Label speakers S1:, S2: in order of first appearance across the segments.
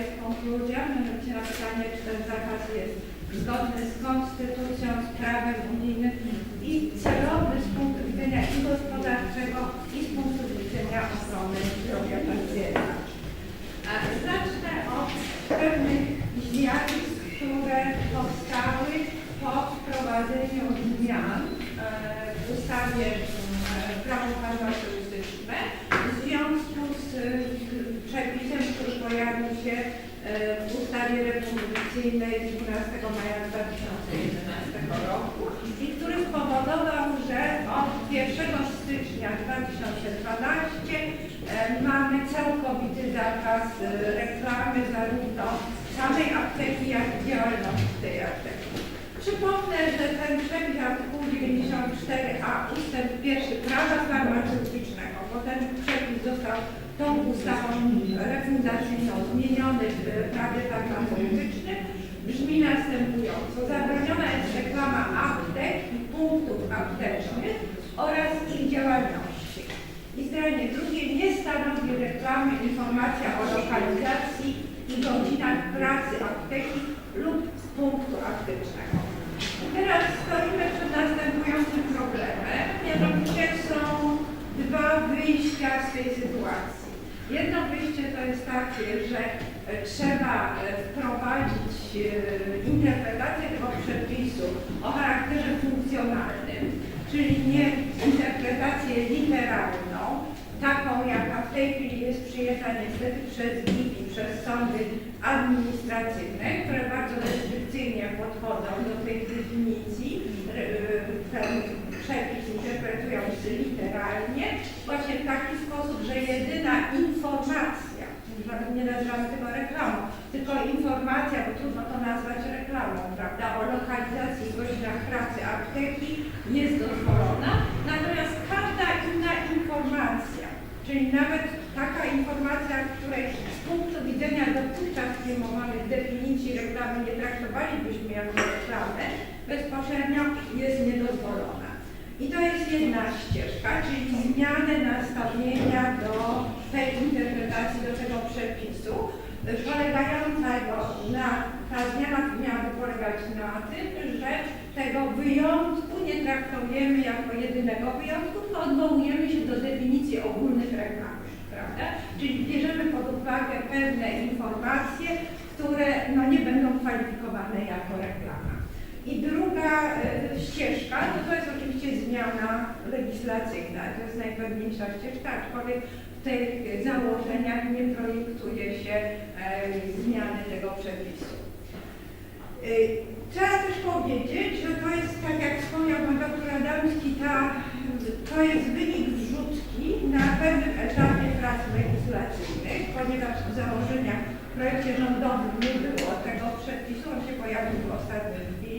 S1: jest konkluzja, mianowicie na pytanie, czy ten zakaz jest zgodny z konstytucją, z prawem unijnym i celowy z punktu widzenia i gospodarczego, i z punktu widzenia ochrony zdrowia pacjenta. A Zacznę od pewnych zjawisk, które powstały po wprowadzeniu zmian e, w ustawie e, prawo farmaceutyczne w związku z e, przepisem, który pojawił się e, w ustawie z 12 maja 2011 roku i który spowodował, że od 1 stycznia 2012 e, mamy całkowity zakaz e, reklamy zarówno samej apteki, jak i działalności tej apteki. Przypomnę, że ten przepis artykułu 94a ustęp pierwszy prawa farmaceutycznego, bo ten przepis został tą ustawą refundacyjną zmieniony w prawie farmaceutycznym, brzmi następująco. Zabroniona jest reklama aptek i punktów aptecznych oraz ich działalności. I zdanie drugie nie stanowi reklamy informacja o lokalizacji i godzinach pracy apteki lub punktu aptecznego. Teraz stoimy przed następującym problemem, mianowicie są dwa wyjścia z tej sytuacji. Jedno wyjście to jest takie, że trzeba e, wprowadzić e, interpretację tego przepisu o charakterze funkcjonalnym, czyli nie interpretację literalną, taką jaka w tej chwili jest przyjęta niestety przez GIP przez sądy administracyjne, które bardzo restrykcyjnie podchodzą do tej definicji, Re- ten przepis interpretują literalnie, właśnie w taki sposób, że jedyna informacja, nie nazywamy tego reklamą, tylko informacja, bo trudno to nazwać reklamą, prawda, o lokalizacji i godzinach pracy apteki jest dozwolona, natomiast każda inna informacja, czyli nawet taka informacja, której z punktu widzenia dotychczas przyjmowanych definicji reklamy nie traktowalibyśmy jako reklamę, bezpośrednio jest niedozwolona. I to jest jedna ścieżka, czyli zmiany nastawienia do tej interpretacji, do tego przepisu, y, polegającego na, ta zmiana miałaby polegać na tym, że tego wyjątku nie traktujemy jako jedynego wyjątku, tylko odwołujemy się do definicji ogólnych reklam, prawda? Czyli bierzemy pod uwagę pewne informacje, które no, nie będą kwalifikowane jako reklama. I druga e, ścieżka, no to jest oczywiście zmiana legislacyjna. To jest najpewniejsza ścieżka, aczkolwiek w tych założeniach nie projektuje się e, zmiany tego przepisu. E, Trzeba też powiedzieć, że to jest, tak jak wspomniał pan doktor Adamski, ta, to jest wynik wrzutki na pewnym etapie prac legislacyjnych, ponieważ w założeniach w projekcie rządowym nie było tego przepisu, on się pojawił w ostatniej chwili.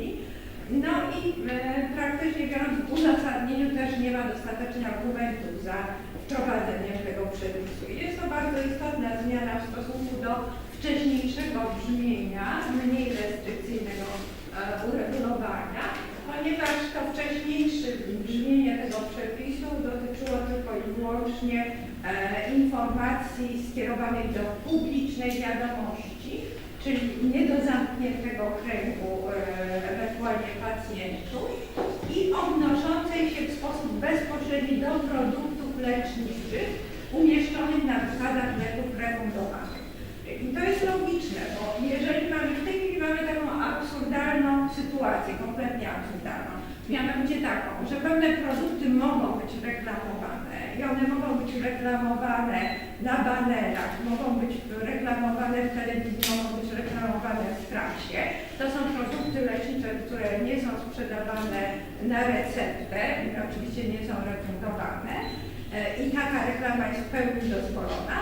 S1: No i e, praktycznie biorąc w uzasadnieniu też nie ma dostatecznych argumentów za wprowadzeniem tego przepisu. Jest to bardzo istotna zmiana w stosunku do wcześniejszego brzmienia, mniej restrykcyjnego e, uregulowania, ponieważ to wcześniejsze brzmienie tego przepisu dotyczyło tylko i wyłącznie e, informacji skierowanych do publicznej wiadomości, czyli nie do zamkniętego kręgu e, ewentualnie pacjentów i odnoszącej się w sposób bezpośredni do produktów leczniczych umieszczonych na wysadach leków refundowanych. I to jest logiczne, bo jeżeli mamy, w tej chwili mamy taką absurdalną sytuację, kompletnie absurdalną, mianowicie taką, że pewne produkty mogą być reklamowane i one mogą być reklamowane na banerach, mogą być reklamowane w telewizji, mogą być reklamowane w prasie. To są produkty lecznicze, które nie są sprzedawane na receptę, i oczywiście nie są refundowane. E, i taka reklama jest w pełni dozwolona.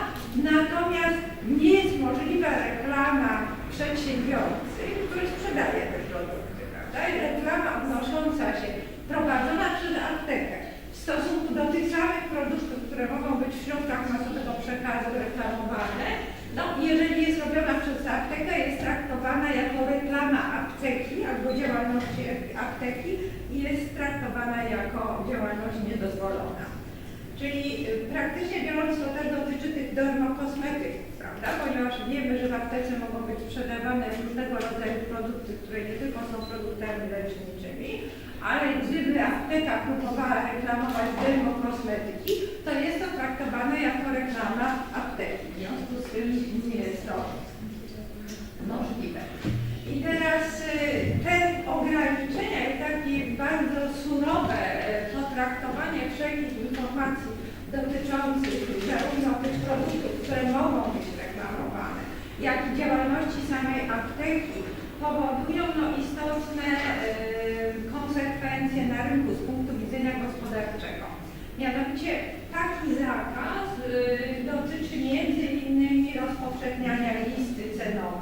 S1: Natomiast nie jest możliwa reklama przedsiębiorcy, który sprzedaje te produkty, prawda? I reklama odnosząca się, prowadzona przez aptekę w stosunku do tych samych produktów, które mogą być w środkach masowego przekazu reklamowane, no jeżeli jest robiona przez aptekę, jest traktowana jako reklama apteki albo działalności apteki i jest traktowana jako działalność niedozwolona. Czyli y, praktycznie biorąc to też dotyczy tych dermokosmetyków, prawda? Ponieważ wiemy, że w aptece mogą być sprzedawane różnego rodzaju produkty, które nie tylko są produktami leczniczymi, ale gdyby apteka próbowała reklamować dermokosmetyki, to jest to traktowane jako reklama apteki. W związku z tym nie jest to możliwe. Teraz y, te ograniczenia i takie bardzo surowe y, potraktowanie wszelkich informacji dotyczących zarówno tych produktów, które mogą być reklamowane, jak i działalności samej apteki powodują no, istotne y, konsekwencje na rynku z punktu widzenia gospodarczego. Mianowicie taki zakaz y, dotyczy między innymi rozpowszechniania listy cenowej, E,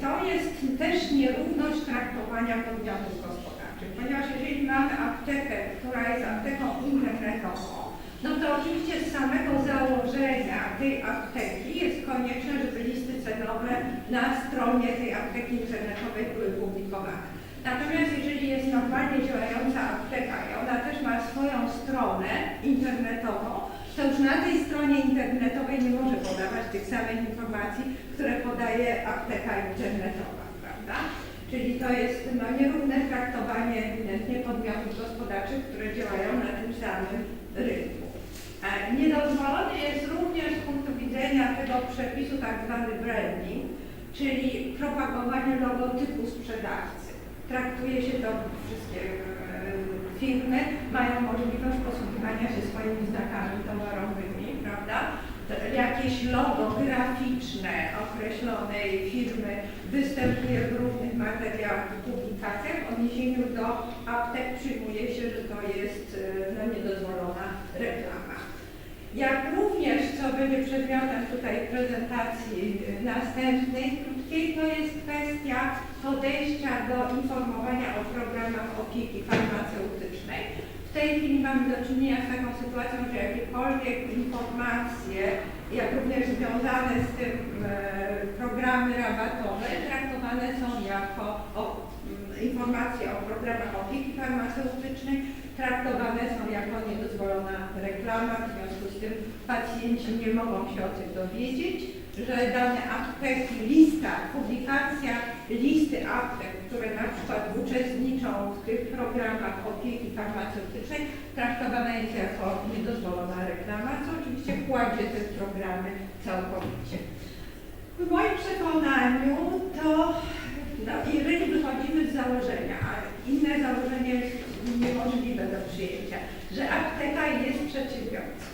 S1: To jest też nierówność traktowania podmiotów gospodarczych, ponieważ jeżeli mamy aptekę, która jest apteką internetową, no to oczywiście z samego założenia tej apteki jest konieczne, żeby listy cenowe na stronie tej apteki internetowej były publikowane. Natomiast jeżeli jest normalnie działająca apteka i ona też ma swoją stronę internetową, to już na tej stronie internetowej nie może podawać tych samych informacji, które podaje apteka internetowa, prawda? Czyli to jest no, nierówne traktowanie ewidentnie podmiotów gospodarczych, które działają na tym samym rynku. E, Niedozwolony jest również z punktu widzenia tego przepisu tak zwany branding, czyli propagowanie logotypu sprzedawcy. Traktuje się to wszystkie e, firmy mają możliwość posługiwania się swoimi znakami towarowymi, prawda? Jakieś logo graficzne określonej firmy występuje w różnych materiałach i publikacjach. W odniesieniu do aptek przyjmuje się, że to jest e, no, reklama. Jak również, co będzie przedmiotem tutaj prezentacji e, następnej, krótkiej, to jest kwestia podejścia do informowania o programach opieki farmaceutycznej. W tej chwili mamy do czynienia z taką sytuacją, że jakiekolwiek informacje, jak również związane z tym e, programy rabatowe, traktowane są jako informacje o programach opieki farmaceutycznej, traktowane są jako niedozwolona reklama, w związku z tym pacjenci nie mogą się o tym dowiedzieć, że dane apteki, lista, publikacja listy aptek, które na przykład uczestniczą w tych programach opieki farmaceutycznej, traktowana jest jako niedozwolona reklama, co oczywiście kładzie te programy całkowicie. W moim przekonaniu to, no, wychodzimy z założenia, a inne założenie jest niemożliwe do przyjęcia, że apteka jest przedsiębiorcą,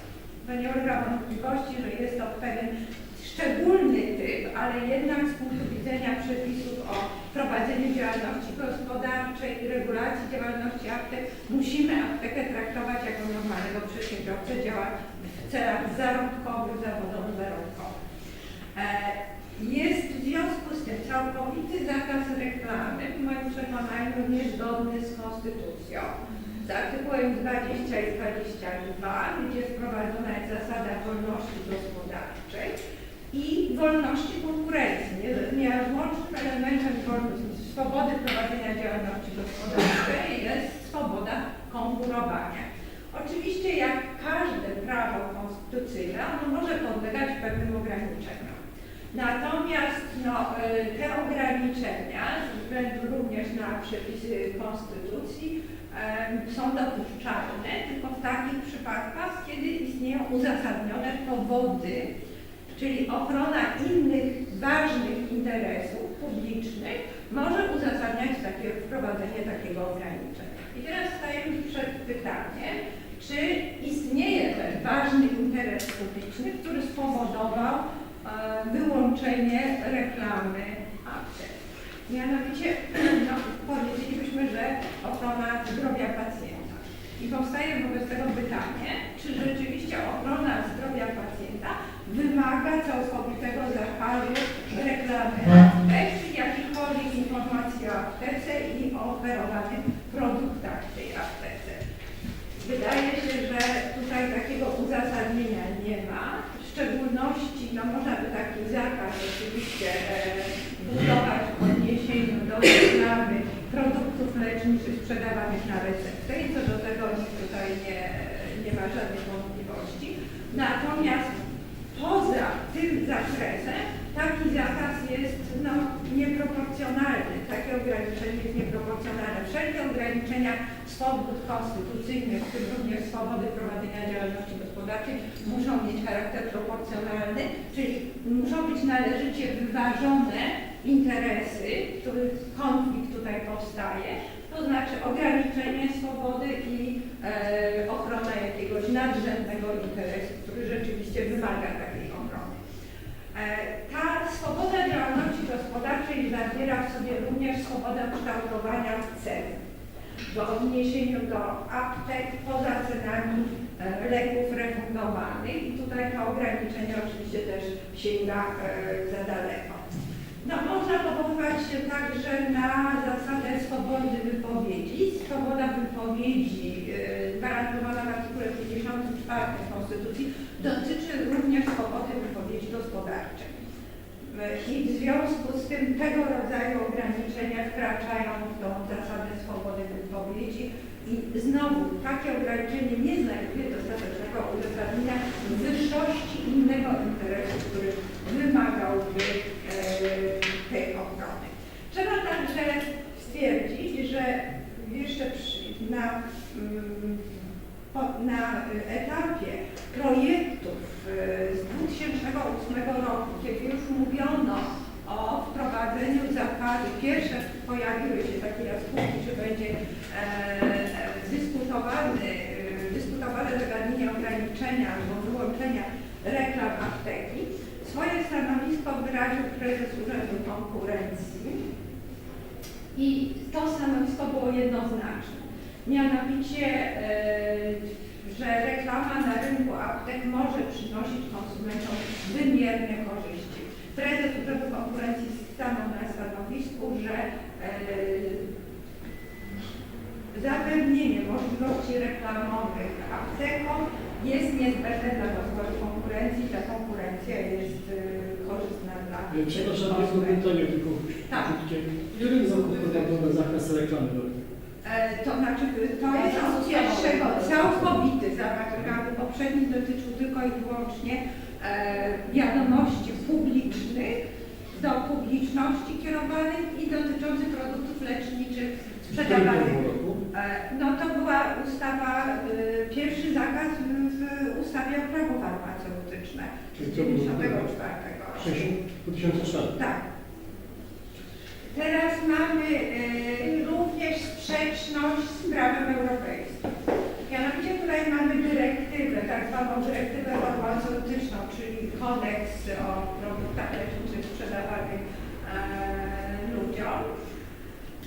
S1: to nie ulega wątpliwości, że jest to pewien szczególny typ, ale jednak z punktu widzenia przepisów o prowadzeniu działalności gospodarczej i regulacji działalności aptek, musimy aptekę traktować jako normalnego przedsiębiorcę, działać w celach zarobkowych, zawodowo-zarobkowych. E, Jest w związku z tym całkowity zakaz reklamy, w moim przekonaniu niezgodny z konstytucją. Z artykułem 20 i 22, gdzie wprowadzona jest zasada wolności gospodarczej i wolności konkurencji. Nie- Nierazłącznym elementem swobody prowadzenia działalności gospodarczej jest swoboda konkurowania. Oczywiście jak każde prawo konstytucyjne, ono może podlegać pewnym ograniczeniom. Natomiast no, y, te ograniczenia, ze względu również na przepisy konstytucji, są dopuszczalne tylko w takich przypadkach, kiedy istnieją uzasadnione powody, czyli ochrona innych ważnych interesów publicznych może uzasadniać takie, wprowadzenie takiego ograniczenia. I teraz stajemy przed pytaniem, czy istnieje ten ważny interes publiczny, który spowodował wyłączenie reklamy aptek. Mianowicie no, powiedzielibyśmy, że ochrona zdrowia pacjenta. I powstaje wobec tego pytanie, czy rzeczywiście ochrona zdrowia pacjenta wymaga całkowitego zakazu reklamy aptek, jakichkolwiek informacji o aptece i o oferowanych produktach w tej aptece. Wydaje się, że tutaj takiego uzasadnienia nie ma. W szczególności, no można by taki zakaz oczywiście e, budować w odniesieniu do reklamy produktów leczniczych sprzedawanych na receptę i co do tego tutaj nie, nie ma żadnych wątpliwości. Natomiast poza tym zakresem taki zakaz jest no, nieproporcjonalny, takie ograniczenie jest nieproporcjonalne. Wszelkie ograniczenia swobód konstytucyjnych, w tym również swobody prowadzenia działalności gospodarczej, muszą mieć charakter proporcjonalny, czyli muszą być należycie wyważone interesy, których konflikt tutaj powstaje, to znaczy ograniczenie swobody i e, ochrona jakiegoś nadrzędnego interesu, który rzeczywiście wymaga takiej ochrony. E, Ta swoboda działalności gospodarczej zawiera w sobie również swobodę kształtowania cen w odniesieniu do aptek poza cenami e, leków refundowanych i tutaj to ograniczenie oczywiście też sięga e, za daleko. No, można powoływać się także na zasadę swobody wypowiedzi. Swoboda wypowiedzi e, gwarantowana w artykule 54 Konstytucji dotyczy również swobody wypowiedzi gospodarczej. I w związku z tym tego rodzaju ograniczenia wkraczają w tą zasadę swobody wypowiedzi i znowu takie ograniczenie nie znajduje dostatecznego uzasadnienia wyższości innego interesu, który wymagałby e, tej ochrony. Trzeba także stwierdzić, że jeszcze przy, na, mm, na etapie projektów e, z 2008 roku, kiedy już mówiono o wprowadzeniu zakazu, pierwsze pojawiły się takie jaskółki, czy będzie e, e, dyskutowany, e, dyskutowane zagadnienie ograniczenia albo wyłączenia reklam apteki. Swoje wyraził prezes Urzędu Konkurencji i to stanowisko było jednoznaczne. Mianowicie, e, że reklama na rynku aptek może przynosić konsumentom wymierne korzyści. Prezes Urzędu Konkurencji stanął na stanowisku, że e, zapewnienie możliwości reklamowych aptekom jest niezbędne dla rozwoju konkurencji. Ta konkurencja jest e, korzystna dla
S2: Przepraszam, jedno pytanie tylko
S1: Tak.
S2: krótkie. Wprowadzono zakaz reklamy do
S1: E, To znaczy, to jest od pierwszego, całkowity zakaz reklamy. Poprzedni dotyczył tylko i wyłącznie e, wiadomości publicznych, do publiczności kierowanych i dotyczących produktów leczniczych sprzedawanych. E, No to była ustawa, pierwszy zakaz w, ustawie o prawo farmaceutyczne
S2: Czyli
S1: z
S2: to było
S1: 94 roku.
S2: 2004.
S1: Tak. Teraz mamy e, również sprzeczność z prawem europejskim. Mianowicie tutaj mamy dyrektywę, tak zwaną dyrektywę farmaceutyczną, czyli kodeks o produktach leczniczych sprzedawanych e, ludziom.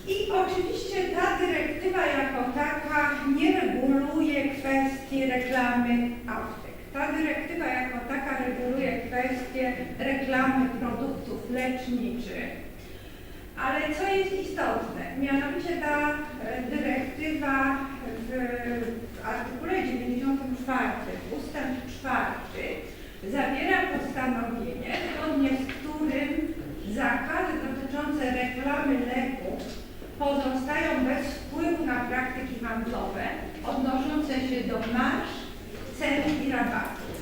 S1: I oczywiście ta dyrektywa jako taka nie reguluje kwestii reklamy aptek. Ta dyrektywa jako taka reguluje kwestię reklamy produktów leczniczych. Ale co jest istotne, mianowicie ta e, dyrektywa w, w artykule 94 ustęp 4 zawiera postanowienie, zgodnie z którym zakazy dotyczące reklamy leków pozostają bez wpływu na praktyki handlowe odnoszące się do marsz, cen i rabatów.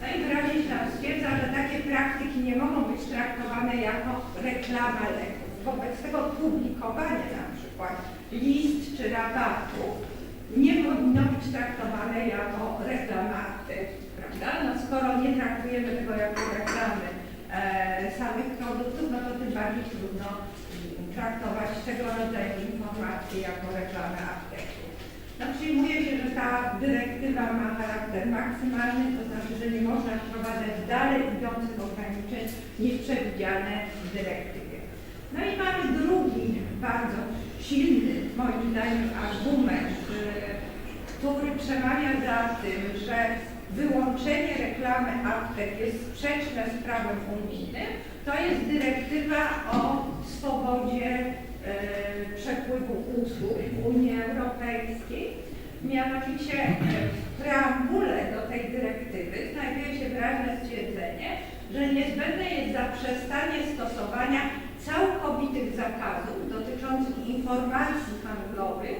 S1: No i wyraźnie się nam stwierdza, że takie praktyki nie mogą być traktowane jako reklama leków. Wobec tego publikowanie na przykład list czy rabatu nie powinno być traktowane jako reklama apteki, prawda? No skoro nie traktujemy tego jako reklamy e, samych produktów, no to tym bardziej trudno mm, traktować tego rodzaju informacje jako reklamę apteki. No przyjmuje się, że ta dyrektywa ma charakter maksymalny, to znaczy, że nie można wprowadzać dalej idących ograniczeń niż przewidziane w dyrektywie. No i mamy drugi bardzo silny, moim zdaniem, argument, y, który przemawia za tym, że wyłączenie reklamy aptek jest sprzeczne z prawem unijnym, to jest dyrektywa o swobodzie e, przepływu usług Unii Europejskiej. Mianowicie w preambule do tej dyrektywy znajduje się wyraźne stwierdzenie, że niezbędne jest zaprzestanie stosowania całkowitych zakazów dotyczących informacji handlowych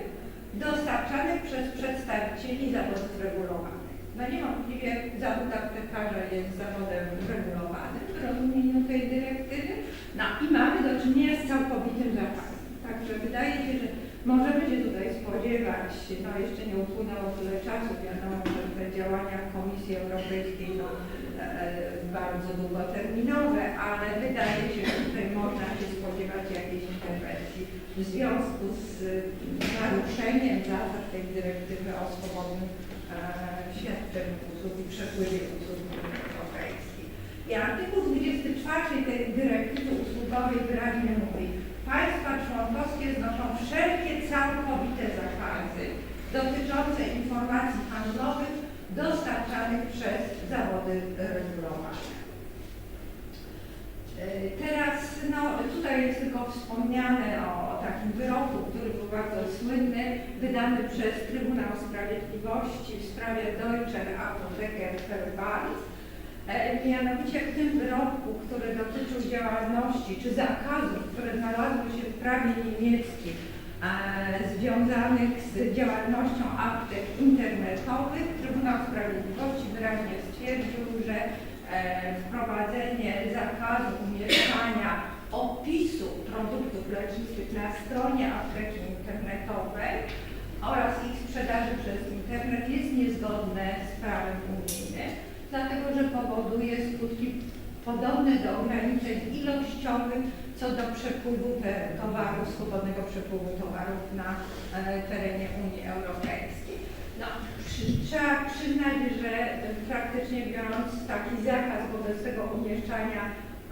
S1: dostarczanych przez przedstawicieli zawodów regulowanych. No niewątpliwie zawód aptekarza jest zawodem regulowanym w rozumieniu tej dyrektywy, no i mamy do czynienia z całkowitym zakazem. Także wydaje się, że Możemy się tutaj spodziewać, no jeszcze nie upłynęło tyle czasu, wiadomo, że te działania Komisji Europejskiej e, bardzo długoterminowe, ale wydaje się, że tutaj można się spodziewać jakiejś interwencji w związku z naruszeniem zasad tej dyrektywy o swobodnym e, świadczeniu usług i przepływie usług Europejskiej. I artykuł 24 tej dyrektywy usługowej wyraźnie mówi, państwa członkowskie znoszą wszelkie całkowite zakazy dotyczące informacji handlowych dostarczanych przez zawody regulowane. E, Teraz, no tutaj jest tylko wspomniane o, o takim wyroku, który był bardzo słynny, wydany przez Trybunał Sprawiedliwości w sprawie Deutscher Apotheker Verband. E, Mianowicie w tym wyroku, który dotyczył działalności czy zakazów, które znalazły się w prawie niemieckim, e, związanych z działalnością aptek internetowych, Trybunał Sprawiedliwości wyraźnie stwierdził, że e, wprowadzenie zakazu umieszczania opisu produktów leczniczych na stronie apteki internetowej oraz ich sprzedaży przez internet jest niezgodne z prawem unijnym, dlatego że powoduje skutki podobne do ograniczeń ilościowych co do przepływu te towarów, swobodnego przepływu towarów na e, terenie Unii Europejskiej. No, przy, trzeba przyznać, że e, praktycznie biorąc taki zakaz wobec tego umieszczania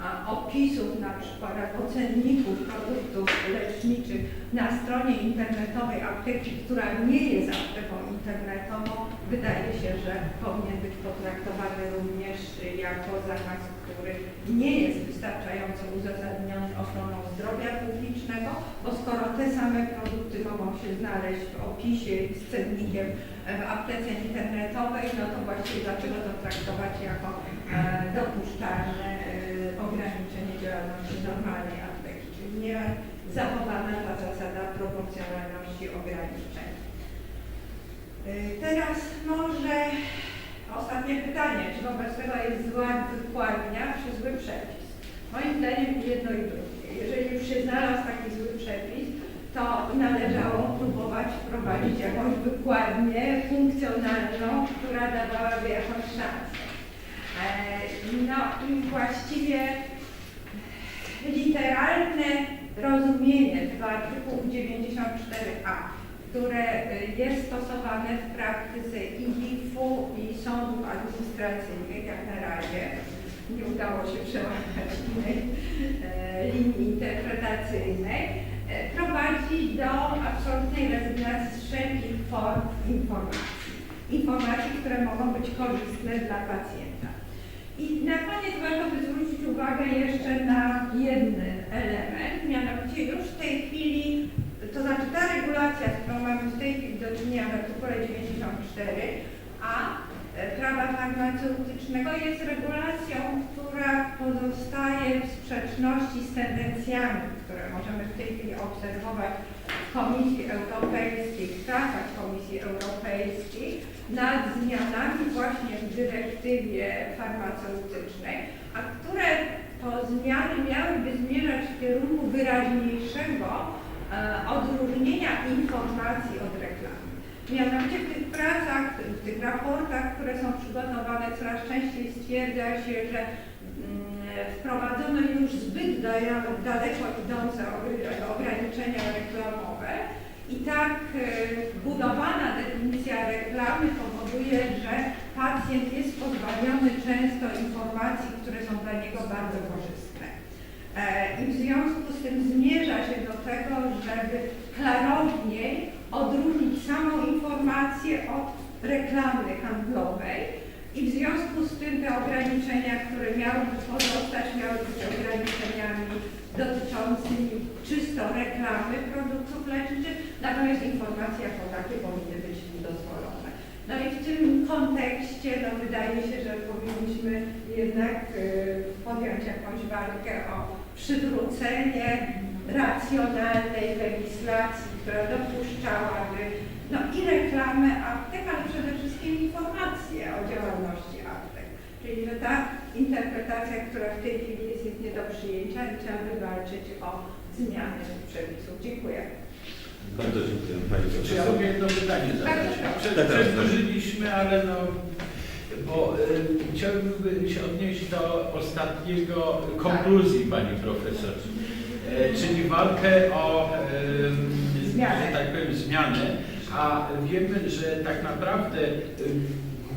S1: a, opisów na przykład albo cenników produktów leczniczych na stronie internetowej apteki, która nie jest apteką internetową, wydaje się, że powinien być potraktowany również jako zakaz, który nie jest wystarczająco uzasadniony ochroną zdrowia publicznego, bo skoro te same produkty mogą się znaleźć w opisie z cennikiem w aptece internetowej, no to właściwie dlaczego to traktować jako e, dopuszczalne e, ograniczenie działalności normalnej apteki, czyli nie zachowana ta zasada proporcjonalności ograniczeń. Teraz może ostatnie pytanie, czy wobec tego jest zła wykładnia, czy zły przepis? Moim zdaniem jedno i drugie. Jeżeli już się znalazł taki zły przepis, to należało próbować wprowadzić jakąś wykładnię funkcjonalną, która dawałaby jakąś szansę. E, No i właściwie literalne rozumienie tego artykułu 94a, które y, jest stosowane w praktyce i WIF-u i sądów administracyjnych, jak na razie, nie udało się przełamać innej e, linii interpretacyjnej, e, prowadzi do absolutnej rezygnacji z wszelkich form informacji. Informacji, które mogą być korzystne dla pacjenta. I na koniec warto by zwrócić uwagę jeszcze na jeden element, mianowicie już w tej chwili, to znaczy ta regulacja, z którą mamy w tej chwili do czynienia w artykule 94a e, prawa farmaceutycznego jest regulacją, która pozostaje w sprzeczności z tendencjami, które możemy w tej chwili obserwować w Komisji Europejskiej, w pracach Komisji Europejskiej nad zmianami właśnie w dyrektywie farmaceutycznej, a które to zmiany miałyby zmierzać w kierunku wyraźniejszego e, odróżnienia informacji od reklamy. Mianowicie w tych pracach, w tych raportach, które są przygotowane, coraz częściej stwierdza się, że wprowadzono już zbyt da- daleko idące ograniczenia reklamowe i tak e, budowana definicja reklamy powoduje, że pacjent jest pozbawiony często informacji, które są dla niego bardzo korzystne. E, I w związku z tym zmierza się do tego, żeby klarowniej odróżnić samą informację od reklamy handlowej i w związku z tym te ograniczenia, które miałyby pozostać, miały być ograniczeniami dotyczącymi czysto reklamy produktów leczniczych, natomiast informacje jako takie powinny być dozwolone. No i w tym kontekście no, wydaje się, że powinniśmy jednak y, podjąć jakąś walkę o przywrócenie racjonalnej legislacji, która dopuszczałaby no, i reklamę aptek, ale przede wszystkim informacje o działalności aptek. Czyli że ta interpretacja, która w tej chwili jest, jest nie do przyjęcia i trzeba by walczyć o zmiany tych przepisów. Dziękuję.
S3: Bardzo dziękuję Pani
S4: Czy ja
S3: Profesor.
S4: mogę jedno pytanie zadać?
S3: Tak, tak.
S4: Przedłużyliśmy, ale no, bo y, chciałbym się odnieść do ostatniego konkluzji Pani Profesor, e, czyli walkę o, y,
S1: Zmianę.
S4: że tak powiem, zmianę, a wiemy, że tak naprawdę y,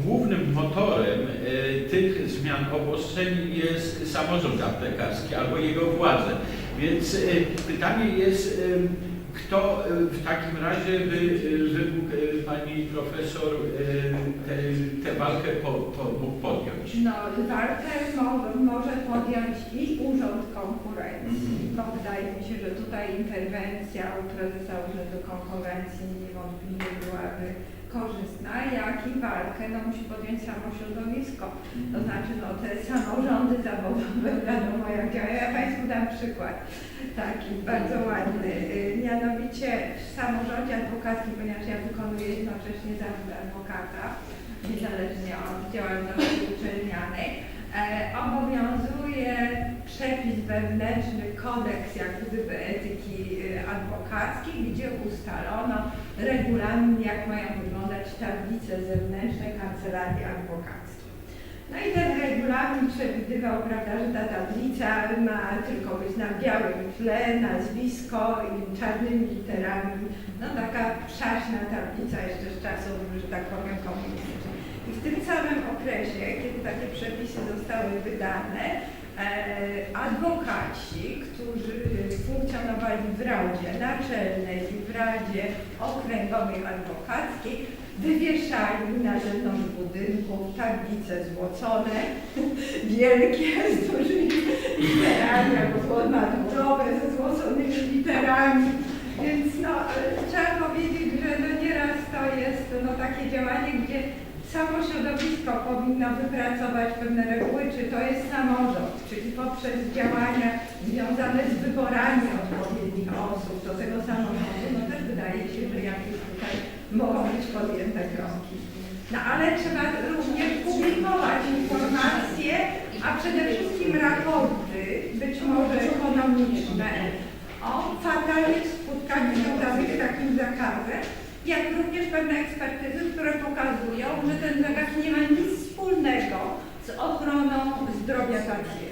S4: głównym motorem y, tych zmian obostrzeń jest samorząd aptekarski albo jego władze. Więc y, pytanie jest, y, kto w takim razie by według pani profesor tę walkę po, po, mógł podjąć?
S1: No, walkę mo- może podjąć i Urząd Konkurencji,
S4: Mhm.
S1: bo wydaje mi się, że tutaj interwencja u prezesa Urzędu Konkurencji niewątpliwie byłaby korzystna, jak i walkę no, musi podjąć samo środowisko. To znaczy, no, te samorządy zawodowe, wiadomo jak działają. Ja Państwu dam przykład taki bardzo ładny. Y, Mianowicie w samorządzie adwokackim, ponieważ ja wykonuję jednocześnie zawód adwokata, niezależnie od działalności uczelnianej, e, obowiązuje przepis wewnętrzny, kodeks jak gdyby etyki y, adwokackiej, gdzie ustalono regulamin, jak mają wyglądać tablice zewnętrzne kancelarii adwokackiej. No i ten regulamin przewidywał, prawda, że ta tablica ma tylko być na białym tle, nazwisko i czarnymi literami. No taka przaśna tablica jeszcze z czasów, że tak powiem, komunistycznych. I w tym samym okresie, kiedy takie przepisy zostały wydane, adwokaci, którzy funkcjonowali w Radzie Naczelnej i w Radzie Okręgowej Adwokackiej, wywieszali na zewnątrz budynków tablice złocone, wielkie, z dużymi literami, albo złotnaturowe ze złoconymi literami. Więc no, e, trzeba powiedzieć, że no nieraz to jest no, takie działanie, gdzie samo środowisko powinno wypracować pewne reguły, czy to jest samorząd, czyli poprzez działania związane z wyborami odpowiednich osób do tego samorządu, no też wydaje się, że jakieś tutaj mogą być podjęte kroki. No ale trzeba również publikować informacje, a przede wszystkim raporty, być może ekonomiczne, o fatalnych skutkach związanych z takim zakazem, jak również pewne ekspertyzy, które pokazują, że ten zakaz nie ma nic wspólnego z ochroną zdrowia pacjenta.